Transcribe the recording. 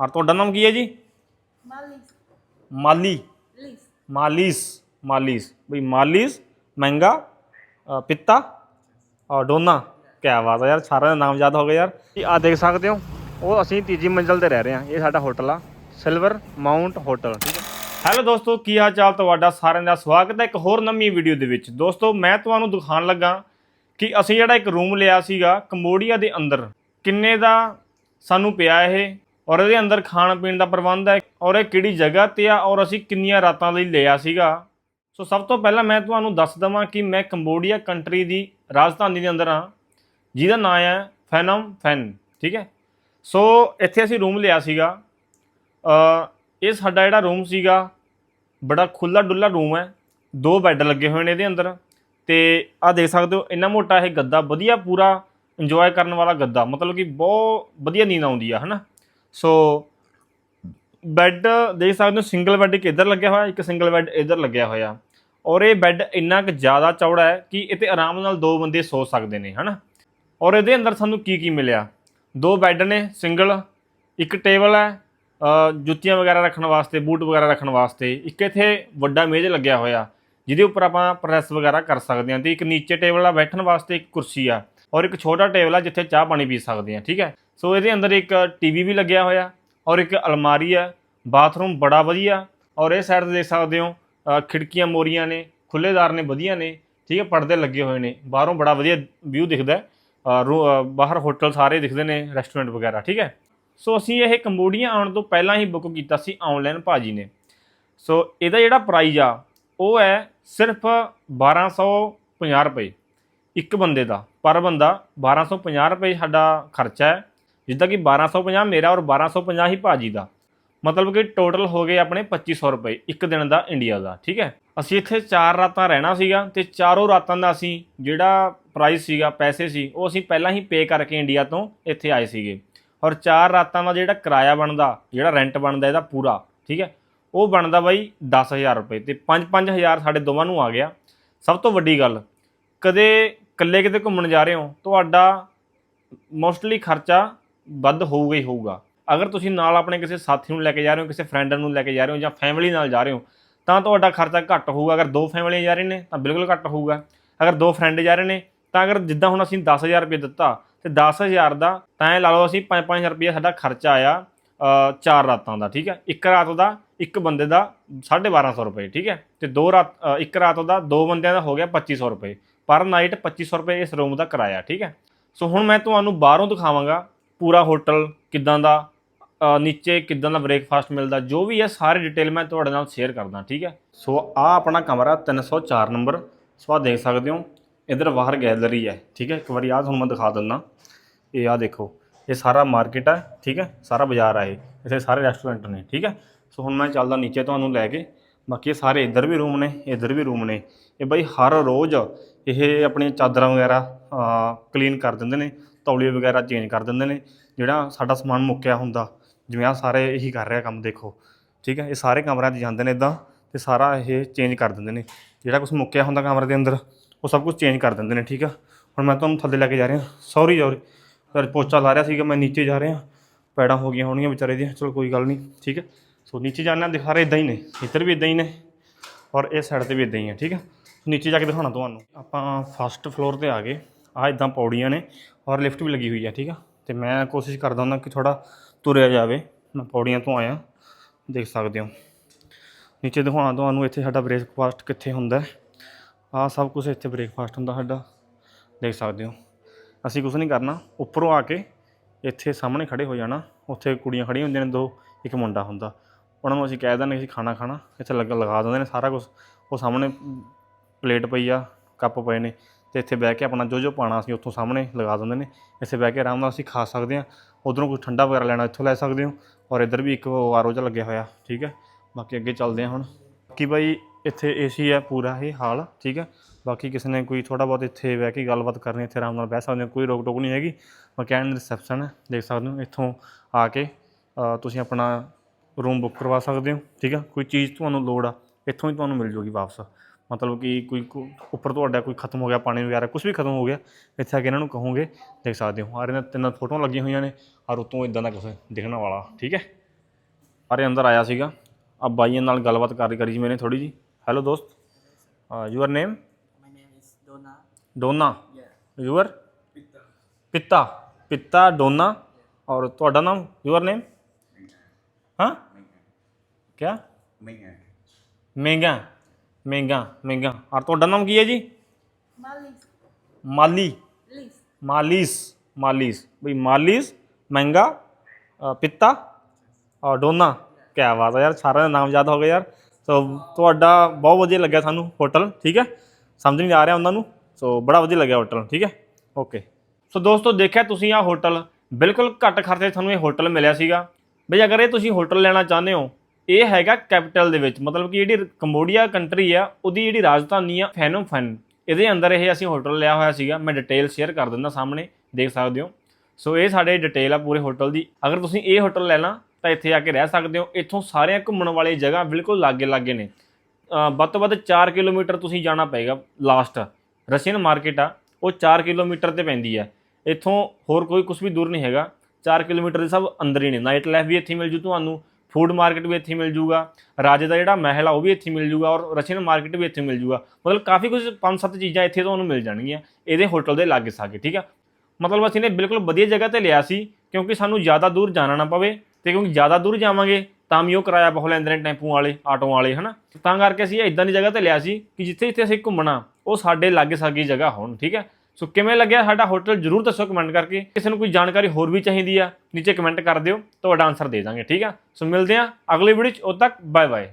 ਔਰ ਤੁਹਾਡਾ ਨਾਮ ਕੀ ਹੈ ਜੀ? ਮਾਲਿਸ ਮਾਲੀ। ਲਿਸ ਮਾਲਿਸ। ਮਾਲਿਸ। ਬਈ ਮਾਲਿਸ ਮਹਿੰਗਾ ਅ, ਪਿੱਤਾ ਔਰ ਡੋਨਾ। ਕਿਆ ਬਾਤ ਹੈ ਯਾਰ ਸਾਰਿਆਂ ਦਾ ਨਾਮ ਯਾਦ ਹੋ ਗਿਆ ਯਾਰ। ਇਹ ਆ ਦੇਖ ਸਕਦੇ ਹੋ ਉਹ ਅਸੀਂ ਤੀਜੀ ਮੰਜ਼ਲ ਤੇ ਰਹਿ ਰਹੇ ਹਾਂ। ਇਹ ਸਾਡਾ ਹੋਟਲ ਆ ਸਿਲਵਰ ਮਾਊਂਟ ਹੋਟਲ ਠੀਕ ਹੈ। ਹੈਲੋ ਦੋਸਤੋ ਕੀ ਹਾਲ ਚਾਲ ਤੁਹਾਡਾ? ਸਾਰਿਆਂ ਦਾ ਸਵਾਗਤ ਹੈ ਇੱਕ ਹੋਰ ਨਵੀਂ ਵੀਡੀਓ ਦੇ ਵਿੱਚ। ਦੋਸਤੋ ਮੈਂ ਤੁਹਾਨੂੰ ਦਿਖਾਉਣ ਲੱਗਾ ਕਿ ਅਸੀਂ ਜਿਹੜਾ ਇੱਕ ਰੂਮ ਲਿਆ ਸੀਗਾ ਕੰਬੋਡੀਆ ਦੇ ਅੰਦਰ। ਕਿੰਨੇ ਦਾ ਸਾਨੂੰ ਪਿਆ ਇਹ? ਔਰ ਇਹਦੇ ਅੰਦਰ ਖਾਣ ਪੀਣ ਦਾ ਪ੍ਰਬੰਧ ਹੈ ਔਰ ਇਹ ਕਿਹੜੀ ਜਗ੍ਹਾ ਤੇ ਆ ਔਰ ਅਸੀਂ ਕਿੰਨੀਆਂ ਰਾਤਾਂ ਲਈ ਲਿਆ ਸੀਗਾ। ਸੋ ਸਭ ਤੋਂ ਪਹਿਲਾਂ ਮੈਂ ਤੁਹਾਨੂੰ ਦੱਸ ਦਵਾਂ ਕਿ ਮੈਂ ਕੰਬੋਡੀਆ ਕੰਟਰੀ ਦੀ ਰਾਜਧਾਨੀ ਦੇ ਅੰਦਰ ਹਾਂ। ਜਿਹਦਾ ਨਾਮ ਹੈ ਫੈਨਮ ਫੈਨ, ਠੀਕ ਹੈ? ਸੋ ਇੱਥੇ ਅਸੀਂ ਰੂਮ ਲਿਆ ਸੀਗਾ। ਅ, ਇਹ ਸਾਡਾ ਜਿਹੜਾ ਰੂਮ ਸੀਗਾ, ਬੜਾ ਖੁੱਲਾ ਡੁੱਲਾ ਰੂਮ ਹੈ। ਦੋ ਬੈੱਡ ਲੱਗੇ ਹੋਏ ਨੇ ਇਹਦੇ ਅੰਦਰ ਤੇ ਆ ਦੇਖ ਸਕਦੇ ਹੋ, ਇੰਨਾ ਮੋਟਾ ਇਹ ਗੱਦਾ, ਵਧੀਆ ਪੂਰਾ ਇੰਜੋਏ ਕਰਨ ਵਾਲਾ ਗੱਦਾ। ਮਤਲਬ ਕਿ ਬਹੁਤ ਵਧੀਆ ਨੀਂਦ ਆਉਂਦੀ ਆ, ਹਨਾ? ਸੋ ਬੈੱਡ ਦੇਖ ਸਕਦੇ ਹੋ ਸਿੰਗਲ ਬੈੱਡ ਇੱਕ ਇੱਧਰ ਲੱਗਿਆ ਹੋਇਆ, ਇੱਕ ਸਿੰਗਲ ਬੈੱਡ ਇੱਧਰ ਲੱਗਿਆ ਹੋਇਆ। ਔਰ ਇਹ ਬੈੱਡ ਇੰਨਾ ਕੁ ਜ਼ਿਆਦਾ ਚੌੜਾ ਹੈ ਕਿ ਇਹ 'ਤੇ ਆਰਾਮ ਨਾਲ ਦੋ ਬੰਦੇ ਸੋ ਸਕਦੇ ਨੇ, ਹਨਾ? ਔਰ ਇਹਦੇ ਅੰਦਰ ਸਾਨੂੰ ਕੀ ਕੀ ਮਿਲਿਆ? ਦੋ ਬੈੱਡ ਨੇ ਸਿੰਗਲ ਇੱਕ ਟੇਬਲ ਹੈ ਜੁੱਤੀਆਂ ਵਗੈਰਾ ਰੱਖਣ ਵਾਸਤੇ, ਬੂਟ ਵਗੈਰਾ ਰੱਖਣ ਵਾਸਤੇ। ਇੱਕ ਇੱਥੇ ਵੱਡਾ ਮੇਜ਼ ਲੱਗਿਆ ਹੋਇਆ, ਜਿਹਦੇ ਉੱਪਰ ਆਪਾਂ ਪ੍ਰੈਸ ਵਗੈਰਾ ਕਰ ਸਕਦੇ ਹਾਂ। ਤੇ ਇੱਕ ਨੀਚੇ ਟੇਬਲ ਆ, ਬੈਠਣ ਵਾਸਤੇ ਇੱਕ ਕੁਰਸੀ ਆ। ਔਰ ਇੱਕ ਛੋਟਾ ਟੇਬਲ ਆ, ਜਿੱਥੇ ਚਾਹ ਪਾਣੀ ਪੀ ਸਕਦੇ ਹਾਂ, ਠੀਕ ਹੈ? ਸੋ ਇਹਦੇ ਅੰਦਰ ਇੱਕ ਟੀਵੀ ਵੀ ਲੱਗਿਆ ਹੋਇਆ, ਔਰ ਇੱਕ ਅਲਮਾਰੀ ਆ, ਬਾਥਰੂਮ ਬੜਾ ਵਧੀਆ, ਔਰ ਇਹ ਸਾਈਡ ਤੇ ਦੇਖ ਸਕਦੇ ਹੋ ਖਿੜਕੀਆਂ ਮੋਰੀਆਂ ਨੇ ਖੁੱਲੇਦਾਰ ਨੇ, ਵਧੀਆ ਨੇ, ਠੀਕ ਹੈ, ਪਰਦੇ ਲੱਗੇ ਹੋਏ ਨੇ, ਬਾਹਰੋਂ ਬੜਾ ਵਧੀਆ ਵਿਊ ਦਿਖਦਾ ਰੂ- ਬਾਹਰ ਹੋਟਲ ਸਾਰੇ ਦਿਖਦੇ ਨੇ ਰੈਸਟੋਰੈਂਟ ਵਗੈਰਾ, ਠੀਕ ਹੈ। ਸੋ ਅਸੀਂ ਇਹ ਕੰਬੋਡੀਆ ਆਉਣ ਤੋਂ ਪਹਿਲਾਂ ਹੀ ਬੁੱਕ ਕੀਤਾ ਸੀ ਆਨਲਾਈਨ ਭਾਜੀ ਨੇ। ਸੋ ਇਹਦਾ ਜਿਹੜਾ ਪ੍ਰਾਈਜ਼ ਆ, ਉਹ ਹੈ ਸਿਰਫ 1250 ਰੁਪਏ, ਇੱਕ ਬੰਦੇ ਦਾ, ਪਰ ਬੰਦਾ 1250 ਰੁਪਏ ਸਾਡਾ ਖਰਚਾ ਹੈ ਜਿੱਦਾਂ ਕਿ 1250 ਮੇਰਾ ਔਰ 1250 ਹੀ ਭਾਜੀ ਦਾ। ਮਤਲਬ ਕਿ ਟੋਟਲ ਹੋ ਗਏ ਆਪਣੇ 2500 ਰੁਪਏ ਇੱਕ ਦਿਨ ਦਾ ਇੰਡੀਆ ਦਾ, ਠੀਕ ਹੈ? ਅਸੀਂ ਇੱਥੇ 4 ਰਾਤਾਂ ਰਹਿਣਾ ਸੀਗਾ ਤੇ ਚਾਰੋਂ ਰਾਤਾਂ ਦਾ ਅਸੀਂ ਜਿਹੜਾ ਪ੍ਰਾਈਸ ਸੀਗਾ, ਪੈਸੇ ਸੀ, ਉਹ ਅਸੀਂ ਪਹਿਲਾਂ ਹੀ ਪੇ ਕਰਕੇ ਇੰਡੀਆ ਤੋਂ ਇੱਥੇ ਆਏ ਸੀਗੇ। ਔਰ 4 ਰਾਤਾਂ ਦਾ ਜਿਹੜਾ ਕਿਰਾਇਆ ਬਣਦਾ, ਜਿਹੜਾ ਰੈਂਟ ਬਣਦਾ ਇਹਦਾ ਪੂਰਾ, ਠੀਕ ਹੈ? ਉਹ ਬਣਦਾ ਬਾਈ 10000 ਰੁਪਏ ਤੇ 5-5000 ਸਾਡੇ ਦੋਵਾਂ ਨੂੰ ਆ ਗਿਆ। ਸਭ ਤੋਂ ਵੱਡੀ ਗੱਲ, ਕਦੇ ਇਕੱਲੇ ਕਿਤੇ ਘੁੰਮਣ ਜਾ ਰਹੇ ਹੋ, ਤੁਹਾਡਾ ਮੋਸਟਲੀ ਖਰਚਾ ਵੱਧ ਹੋਊਗਾ ਹੀ ਹੋਊਗਾ। ਅਗਰ ਤੁਸੀਂ ਨਾਲ ਆਪਣੇ ਕਿਸੇ ਸਾਥੀ ਨੂੰ ਲੈ ਕੇ ਜਾ ਰਹੇ ਹੋ, ਕਿਸੇ ਫਰੈਂਡ ਨੂੰ ਲੈ ਕੇ ਜਾ ਰਹੇ ਹੋ ਜਾਂ ਫੈਮਿਲੀ ਨਾਲ ਜਾ ਰਹੇ ਹੋ, ਤਾਂ ਤੁਹਾਡਾ ਖਰਚਾ ਘੱਟ ਹੋਊਗਾ। ਅਗਰ ਦੋ ਫੈਮਿਲੀਆਂ ਜਾ ਰਹੇ ਨੇ, ਤਾਂ ਬਿਲਕੁਲ ਘੱਟ ਹੋਊਗਾ। ਅਗਰ ਦੋ ਫਰੈਂਡ ਜਾ ਰਹੇ ਨੇ, ਤਾਂ ਅਗਰ ਜਿੱਦਾਂ ਹੁਣ ਅਸੀਂ 10000 ਰੁਪਏ ਦਿੱਤਾ ਤੇ 10000 ਦਾ ਤਾਂ ਇਹ ਲਾ ਲਓ ਅਸੀਂ 5-5000 ਰੁਪਏ ਸਾਡਾ ਖਰਚਾ ਆਇਆ ਚਾਰ ਰਾਤਾਂ ਦਾ, ਠੀਕ ਹੈ? ਇੱਕ ਰਾਤ ਦਾ ਇੱਕ ਬੰਦੇ ਦਾ 1250 ਰੁਪਏ, ਠੀਕ ਹੈ? ਤੇ ਦੋ ਰਾਤ ਇੱਕ ਰਾਤ ਦਾ ਦੋ ਬੰਦਿਆਂ ਦਾ ਹੋ ਗਿਆ 2500 ਰੁਪਏ। ਪਰ ਨਾਈਟ 2500 ਰੁਪਏ ਇਸ ਰੂਮ ਦਾ ਕਿਰਾਇਆ, ਠੀਕ ਹੈ? ਸੋ ਹੁਣ ਮੈਂ ਤੁਹਾਨੂੰ ਬਾਹਰੋਂ ਦਿਖਾਵਾਂਗਾ ਪੂਰਾ ਹੋਟਲ ਕਿੱਦਾਂ ਦਾ ਨੀਚੇ ਕਿੱਦਾਂ ਦਾ ਬ੍ਰੇਕਫਾਸਟ ਮਿਲਦਾ, ਜੋ ਵੀ ਹੈ ਸਾਰੀ ਡਿਟੇਲ ਮੈਂ ਤੁਹਾਡੇ ਨਾਲ ਸ਼ੇਅਰ ਕਰਦਾ, ਠੀਕ ਹੈ? ਸੋ ਆ ਆਪਣਾ ਕਮਰਾ 304 ਨੰਬਰ, ਸੋ ਆਹ ਦੇਖ ਸਕਦੇ ਹੋ, ਇਧਰ ਬਾਹਰ ਗੈਲਰੀ ਹੈ, ਠੀਕ ਹੈ? ਇੱਕ ਵਾਰੀ ਆਹ ਤੁਹਾਨੂੰ ਮੈਂ ਦਿਖਾ ਦਿੰਦਾ, ਇਹ ਆ ਦੇਖੋ, ਇਹ ਸਾਰਾ ਮਾਰਕੀਟ ਹੈ, ਠੀਕ ਹੈ? ਸਾਰਾ ਬਾਜ਼ਾਰ ਹੈ ਇਹ, ਇੱਥੇ ਸਾਰੇ ਰੈਸਟੋਰੈਂਟ ਨੇ, ਠੀਕ ਹੈ? ਸੋ ਹੁਣ ਮੈਂ ਚੱਲਦਾ ਨੀਚੇ ਤੁਹਾਨੂੰ ਲੈ ਕੇ, ਬਾਕੀ ਸਾਰੇ ਇੱਧਰ ਵੀ ਰੂਮ ਨੇ, ਇੱਧਰ ਵੀ ਰੂਮ ਨੇ, ਇਹ ਬਈ ਹਰ ਰੋਜ਼ ਇਹ ਆਪਣੀਆਂ ਚਾਦਰਾਂ ਵਗੈਰਾ ਕਲੀਨ ਕਰ ਦਿੰਦੇ ਨੇ ਤੌਲੀਏ ਵਗੈਰਾ ਚੇਂਜ ਕਰ ਦਿੰਦੇ ਨੇ, ਜਿਹੜਾ ਸਾਡਾ ਸਮਾਨ ਮੁੱਕਿਆ ਹੁੰਦਾ, ਜਿਵੇਂ ਆ ਸਾਰੇ ਇਹੀ ਕਰ ਰਿਹਾ ਕੰਮ, ਦੇਖੋ, ਠੀਕ ਹੈ, ਇਹ ਸਾਰੇ ਕਮਰਿਆਂ 'ਚ ਜਾਂਦੇ ਨੇ ਇਦਾਂ, ਤੇ ਸਾਰਾ ਇਹ ਚੇਂਜ ਕਰ ਦਿੰਦੇ ਨੇ, ਜਿਹੜਾ ਕੁਝ ਮੁੱਕਿਆ ਹੁੰਦਾ ਕਮਰੇ ਦੇ ਅੰਦਰ, ਉਹ ਸਭ ਕੁਝ ਚੇਂਜ ਕਰ ਦਿੰਦੇ ਨੇ, ਠੀਕ ਆ? ਹੁਣ ਮੈਂ ਤੁਹਾਨੂੰ ਥੱਲੇ ਲੈ ਕੇ ਜਾ ਰਿਹਾ ਸੌਰੀ ਸੌਰੀ ਸਰ ਪੋਚਾ ਲਾ ਰਿਹਾ ਸੀਗਾ, ਮੈਂ ਨੀਚੇ ਜਾ ਰਿਹਾ, ਪੈੜਾਂ ਹੋ ਗਈਆਂ ਹੋਣਗੀਆਂ ਵਿਚਾਰੇ ਦੀਆਂ, ਚਲੋ ਕੋਈ ਗੱਲ ਨਹੀਂ, ਠੀਕ ਹੈ? ਸੋ ਨੀਚੇ ਜਾਣਾ ਦਿਖਾ ਰਹੇ ਇਦਾਂ ਹੀ ਨੇ, ਇੱਧਰ ਵੀ ਇਦਾਂ ਹੀ ਨੇ, ਔਰ ਇਹ ਸਾਈਡ ਤੇ ਵੀ ਇਦਾਂ ਹੀ ਹੈ ਠੀਕ ਹੈ? ਨੀਚੇ ਜਾ ਕੇ ਦਿਖਾਉਣਾ ਤੁਹਾਨੂੰ। ਆਪਾਂ ਫਸਟ ਫਲੋਰ ਤੇ ਆ ਗਏ। ਆ ਇਦਾਂ ਪੌੜੀਆਂ ਨੇ ਔਰ ਲਿਫਟ ਵੀ ਲੱਗੀ ਹੋਈ ਹੈ ਠੀਕ ਆ? ਤੇ ਮੈਂ ਕੋਸ਼ਿਸ਼ ਕਰਦਾ ਹੁੰਦਾ ਕਿ ਥੋੜਾ ਤੁਰਿਆ ਜਾਵੇ। ਮੈਂ ਪੌੜੀਆਂ ਤੋਂ ਆਇਆ, ਦੇਖ ਸਕਦੇ ਹੋ। ਨੀਚੇ ਦਿਖਾਉਣਾ ਤੁਹਾਨੂੰ ਇੱਥੇ ਸਾਡਾ ਬ੍ਰੇਕਫਾਸਟ ਕਿੱਥੇ ਹੁੰਦਾ ਆ ਸਭ ਕੁਝ ਇੱਥੇ ਬ੍ਰੇਕਫਾਸਟ ਹੁੰਦਾ ਸਾਡਾ, ਦੇਖ ਸਕਦੇ ਹੋ। ਅਸੀਂ ਕੁਝ ਨਹੀਂ ਕਰਨਾ, ਉੱਪਰੋਂ ਆ ਕੇ ਇੱਥੇ ਸਾਹਮਣੇ ਖੜੇ ਹੋ ਜਾਣਾ। ਉੱਥੇ ਕੁੜੀਆਂ ਖੜੀਆਂ ਹੁੰਦੀਆਂ ਨੇ, ਦੋ, ਇੱਕ ਮੁੰਡਾ ਹੁੰਦਾ। ਉਹਨਾਂ ਨੂੰ ਅਸੀਂ ਕਹਿ ਦਿੰਦੇ ਅਸੀਂ ਖਾਣਾ ਖਾਣਾ। ਇੱਥੇ ਲੱਗ ਲਗਾ ਦਿੰਦੇ ਨੇ ਸਾਰਾ ਕੁਝ ਉਹ ਸਾਹਮਣੇ ਪਲੇਟ ਪਈ ਆ, ਕੱਪ ਪਏ ਨੇ। ਤੇ ਇੱਥੇ ਬਹਿ ਕੇ ਆਪਣਾ ਜੋ ਜੋ ਪਾਣਾ ਅਸੀਂ ਉੱਥੋਂ ਸਾਹਮਣੇ ਲਗਾ ਦਿੰਦੇ ਨੇ। ਇੱਥੇ ਬਹਿ ਕੇ ਆਰਾਮ ਨਾਲ ਅਸੀਂ ਖਾ ਸਕਦੇ ਹਾਂ। ਉਧਰੋਂ ਕੋਈ ਠੰਡਾ ਵਗੈਰਾ ਲੈਣਾ ਇੱਥੋਂ ਲੈ ਸਕਦੇ ਹੋ ਔਰ ਇੱਧਰ ਵੀ ਇੱਕ ਆਰਓ ਜਿਹਾ ਲੱਗਿਆ ਹੋਇਆ, ਠੀਕ ਹੈ। ਬਾਕੀ ਅੱਗੇ ਚੱਲਦੇ ਹਾਂ ਹੁਣ। ਬਾਕੀ ਬਾਈ ਇੱਥੇ ਏਸੀ ਹੈ, ਪੂਰਾ ਇਹ ਹਾਲ, ਠੀਕ ਹੈ। ਬਾਕੀ ਕਿਸੇ ਨੇ ਕੋਈ ਥੋੜਾ ਬਹੁਤ ਇੱਥੇ ਬਹਿ ਕੇ ਗੱਲਬਾਤ ਕਰਨੀ, ਇੱਥੇ ਆਰਾਮ ਨਾਲ ਬਹਿ ਸਕਦੇ ਹੋ, ਕੋਈ ਰੋਕ ਟੋਕ ਨਹੀਂ ਹੈਗੀ। ਮਕੈਨ ਰਿਸੈਪਸ਼ਨ ਹੈ, ਦੇਖ ਸਕਦੇ ਹੋ ਇੱਥੋਂ ਆ ਕੇ ਤੁਸੀਂ ਆਪਣਾ ਰੂਮ ਬੁੱਕ ਕਰਵਾ ਸਕਦੇ ਹੋ, ਠੀਕ ਹੈ। ਕੋਈ ਚੀਜ਼ ਤੁਹਾਨੂੰ ਲੋੜ ਆ, ਇੱਥੋਂ ਹੀ ਤੁਹਾਨੂੰ ਮਿਲ ਜੂਗੀ ਵਾਪਸ। ਮਤਲਬ ਕਿ ਕੋਈ ਕੋ- ਉੱਪਰ ਤੁਹਾਡਾ ਕੋਈ ਖਤਮ ਹੋ ਗਿਆ ਪਾਣੀ ਵਗੈਰਾ ਕੁਝ ਵੀ ਖਤਮ ਹੋ ਗਿਆ ਇੱਥੇ ਆ ਕੇ ਇਹਨਾਂ ਨੂੰ ਕਹੋਗੇ ਦੇਖ ਸਕਦੇ ਹੋ। ਆ ਇਹਨਾਂ ਤਿੰਨ ਫੋਟੋਆਂ ਲੱਗੀਆਂ ਹੋਈਆਂ ਨੇ ਔਰ ਉਤੋਂ ਇਦਾਂ ਦਾ ਕੁਝ ਦਿਖਣ ਵਾਲਾ ਠੀਕ ਹੈ? ਸਾਰੇ ਅੰਦਰ ਆਇਆ ਸੀਗਾ। ਆ ਬਾਈਆਂ ਨਾਲ ਗੱਲਬਾਤ ਕਰ ਕਰੀ ਸੀ ਮੈਨੇ ਥੋੜੀ ਜੀ ਹੈਲੋ ਦੋਸਤ। Your name My name is Donna. Donna Yeah. Your ਪਿੱਤਾ ਪਿੱਤਾ ਡੋਨਾ ਔਰ ਤੁਹਾਡਾ ਨਾਮ ਯੂਅਰ ਨੇਮ ਹਾਂ ਕਿਆ ਮਹਿੰਗਾ ਮਹਿੰਗਾ ਮਹਿੰਗਾ। ਔਰ ਤੁਹਾਡਾ ਨਾਮ ਕੀ ਹੈ ਜੀ. ਮਾਲੀ. ਮਾਲਿਸ। ਮਾਲਿਸ ਬਈ ਮਾਲਿਸ ਮਹਿੰਗਾ ਪਿੱਤਾ ਔਰ ਡੋਨਾ। ਕੀ ਬਾਤ ਹੈ ਯਾਰ ਸਾਰਿਆਂ ਦੇ ਨਾਮ ਯਾਦ ਹੋ ਗਏ ਯਾਰ। ਸੋ ਤੁਹਾਡਾ ਬਹੁਤ ਵਧੀਆ ਲੱਗਿਆ ਸਾਨੂੰ ਹੋਟਲ ਠੀਕ ਹੈ? ਸਮਝ ਨਹੀਂ ਆ ਰਿਹਾ ਉਹਨਾਂ ਨੂੰ। ਸੋ ਬੜਾ ਵਧੀਆ ਲੱਗਿਆ ਹੋਟਲ ਠੀਕ ਹੈ? ਓਕੇ। ਸੋ ਦੋਸਤੋ ਦੇਖਿਆ ਤੁਸੀਂ ਆ ਹੋਟਲ ਬਿਲਕੁਲ ਘੱਟ ਖਰਚੇ 'ਚ ਤੁਹਾਨੂੰ ਇਹ ਹੋਟਲ ਮਿਲਿਆ ਸੀਗਾ। ਬਈ ਅਗਰ ਇਹ ਤੁਸੀਂ ਹੋਟਲ ਲੈਣਾ ਚਾਹੁੰਦੇ ਹੋ ਇਹ ਹੈਗਾ ਕੈਪੀਟਲ ਦੇ ਵਿੱਚ। ਮਤਲਬ ਕਿ ਜਿਹੜੀ ਕੰਬੋਡੀਆ ਕੰਟਰੀ ਆ, ਉਹਦੀ ਜਿਹੜੀ ਰਾਜਧਾਨੀ ਆ ਫੈਨਮ ਫੈਨ ਇਹਦੇ ਅੰਦਰ ਇਹ ਅਸੀਂ ਹੋਟਲ ਲਿਆ ਹੋਇਆ ਸੀਗਾ। ਮੈਂ ਡਿਟੇਲ ਸ਼ੇਅਰ ਕਰ ਦਿੰਦਾ ਸਾਹਮਣੇ, ਦੇਖ ਸਕਦੇ ਹੋ। ਸੋ ਇਹ ਸਾਡੇ ਡਿਟੇਲ ਆ ਪੂਰੇ ਹੋਟਲ ਦੀ। ਅਗਰ ਤੁਸੀਂ ਇਹ ਹੋਟਲ ਲੈਣਾ ਤਾਂ ਇੱਥੇ ਆ ਕੇ ਰਹਿ ਸਕਦੇ ਹੋ। ਇੱਥੋਂ ਸਾਰੀਆਂ ਘੁੰਮਣ ਵਾਲੀ ਜਗ੍ਹਾ ਬਿਲਕੁਲ ਲਾਗੇ ਲਾਗੇ ਨੇ ਵੱਧ ਤੋਂ ਵੱਧ 4 ਕਿਲੋਮੀਟਰ ਤੁਸੀਂ ਜਾਣਾ ਪਏਗਾ ਲਾਸਟ ਰਸ਼ੀਅਨ ਮਾਰਕੀਟ ਆ, ਉਹ 4 ਕਿਲੋਮੀਟਰ ਤੇ ਪੈਂਦੀ ਆ। ਇੱਥੋਂ ਹੋਰ ਕੋਈ ਕੁਝ ਵੀ ਦੂਰ ਨਹੀਂ ਹੈਗਾ। 4 ਕਿਲੋਮੀਟਰ ਦੇ ਸਭ ਅੰਦਰ ਹੀ ਨੇ। ਨਾਈਟ ਲਾਈਫ ਵੀ ਇੱਥੇ ਮਿਲ ਜੂ ਤੁਹਾਨੂੰ। ਫੂਡ ਮਾਰਕੀਟ ਵੀ ਇੱਥੇ ਮਿਲ ਜੂਗਾ, ਰਾਜੇ ਦਾ ਜਿਹੜਾ ਮਹਿਲ ਆ ਉਹ ਵੀ ਇੱਥੇ ਮਿਲ ਜੂਗਾ ਔਰ ਰਸ਼ੀਅਨ ਮਾਰਕੀਟ ਵੀ ਇੱਥੇ ਮਿਲ ਜੂਗਾ। ਮਤਲਬ ਕਾਫੀ ਕੁਝ ਪੰਜ ਸੱਤ ਚੀਜ਼ਾਂ ਇੱਥੇ ਤੁਹਾਨੂੰ ਮਿਲ ਜਾਣਗੀਆਂ, ਇਹਦੇ ਹੋਟਲ ਦੇ ਲਾਗੇ ਸਾਗੇ, ਠੀਕ ਆ? ਮਤਲਬ ਅਸੀਂ ਨੇ ਬਿਲਕੁਲ ਵਧੀਆ ਜਗ੍ਹਾ ਤੇ ਲਿਆ ਸੀ, ਕਿਉਂਕਿ ਸਾਨੂੰ ਜ਼ਿਆਦਾ ਦੂਰ ਜਾਣਾ ਨਾ ਪਵੇ ਤੇ ਕਿਉਂਕਿ ਜ਼ਿਆਦਾ ਦੂਰ ਜਾਵਾਂਗੇ ਤਾਂ ਵੀ ਉਹ ਕਿਰਾਇਆ ਬਹੁਤ ਲੈਂਦੇ ਨੇ ਟੈਂਪੂ ਵਾਲੇ ਆਟੋ ਵਾਲੇ, ਹਨਾ? ਤਾਂ ਕਰਕੇ ਅਸੀਂ ਇਦਾਂ ਦੀ ਜਗ੍ਹਾ ਤੇ ਲਿਆ ਸੀ ਕਿ ਜਿੱਥੇ ਜਿੱਥੇ ਅਸੀਂ ਘੁੰਮਣਾ, ਉਹ ਸਾਡੇ ਲਾਗੇ ਸਾਗੀ ਜਗ੍ਹਾ ਹੋਣ, ਠੀਕ ਹੈ ਸੋ ਕਿਵੇਂ ਲੱਗਿਆ? ਸਾਡਾ ਹੋਟਲ ਜਰੂਰ ਦੱਸੋ ਕਮੈਂਟ ਕਰਕੇ। ਕਿਸੇ ਨੂੰ ਕੋਈ ਜਾਣਕਾਰੀ ਹੋਰ ਵੀ ਚਾਹੀਦੀ ਆ, ਨੀਚੇ ਕਮੈਂਟ ਕਰ ਦਿਓ। ਤੁਹਾਡਾ ਆਨਸਰ ਦੇ ਦਾਂਗੇ, ਠੀਕ ਆ? ਸੋ ਮਿਲਦੇ ਆ ਅਗਲੀ ਵੀਡੀਓ ਚ, ਉਦ ਤੱਕ ਬਾਏ ਬਾਏ